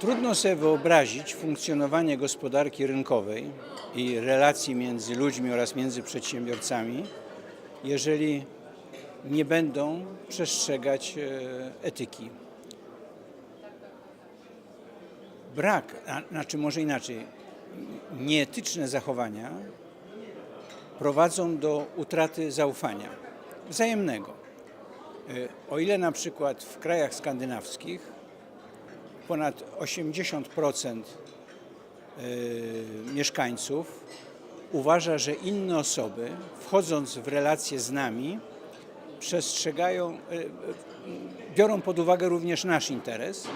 Trudno sobie wyobrazić funkcjonowanie gospodarki rynkowej i relacji między ludźmi oraz między przedsiębiorcami, jeżeli nie będą przestrzegać e, etyki. Brak, a, znaczy może inaczej, nieetyczne zachowania prowadzą do utraty zaufania wzajemnego. E, O ile na przykład w krajach skandynawskich ponad 80% y, mieszkańców uważa, że inne osoby, wchodząc w relacje z nami, przestrzegają, y, y, biorą pod uwagę również nasz interes.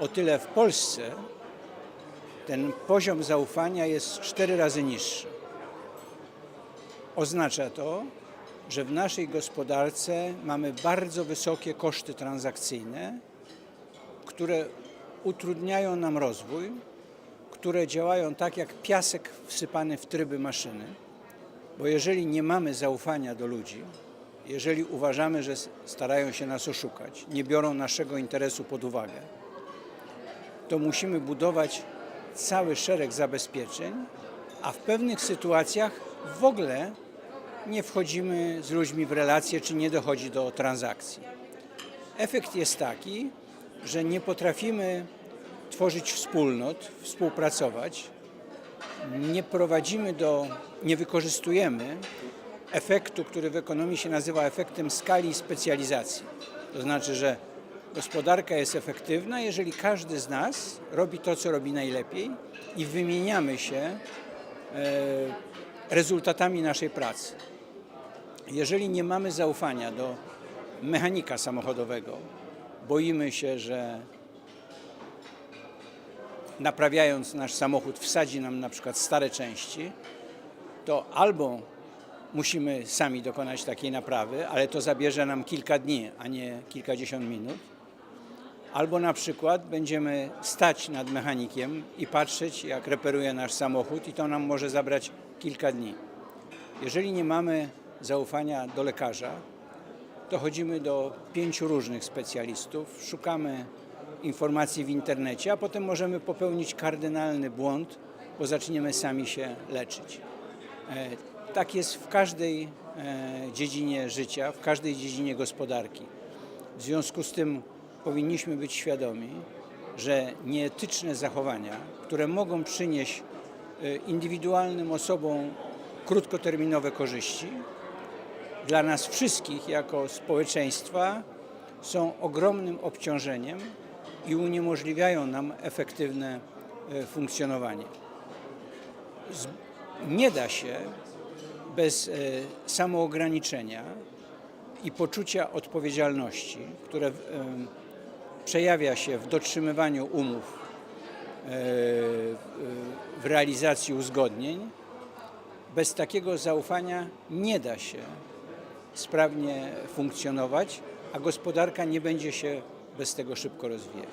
O tyle w Polsce ten poziom zaufania jest cztery razy niższy. Oznacza to, że w naszej gospodarce mamy bardzo wysokie koszty transakcyjne, które utrudniają nam rozwój, które działają tak jak piasek wsypany w tryby maszyny. Bo jeżeli nie mamy zaufania do ludzi, jeżeli uważamy, że starają się nas oszukać, nie biorą naszego interesu pod uwagę, to musimy budować cały szereg zabezpieczeń, a w pewnych sytuacjach w ogóle nie wchodzimy z ludźmi w relacje, czy nie dochodzi do transakcji. Efekt jest taki, że nie potrafimy tworzyć wspólnot, współpracować, nie prowadzimy do, nie wykorzystujemy efektu, który w ekonomii się nazywa efektem skali i specjalizacji. To znaczy, że gospodarka jest efektywna, jeżeli każdy z nas robi to, co robi najlepiej i wymieniamy się e, rezultatami naszej pracy. Jeżeli nie mamy zaufania do mechanika samochodowego, boimy się, że naprawiając nasz samochód wsadzi nam na przykład stare części, to albo musimy sami dokonać takiej naprawy, ale to zabierze nam kilka dni, a nie kilkadziesiąt minut. Albo na przykład będziemy stać nad mechanikiem i patrzeć, jak reperuje nasz samochód, i to nam może zabrać kilka dni. Jeżeli nie mamy zaufania do lekarza, to chodzimy do pięciu różnych specjalistów, szukamy informacji w internecie, a potem możemy popełnić kardynalny błąd, bo zaczniemy sami się leczyć. E, Tak jest w każdej e, dziedzinie życia, w każdej dziedzinie gospodarki. W związku z tym powinniśmy być świadomi, że nieetyczne zachowania, które mogą przynieść e, indywidualnym osobom krótkoterminowe korzyści, dla nas wszystkich jako społeczeństwa są ogromnym obciążeniem i uniemożliwiają nam efektywne e, funkcjonowanie. Nie da się bez e, samoograniczenia i poczucia odpowiedzialności, które e, przejawia się w dotrzymywaniu umów, w realizacji uzgodnień, bez takiego zaufania nie da się sprawnie funkcjonować, a gospodarka nie będzie się bez tego szybko rozwijać.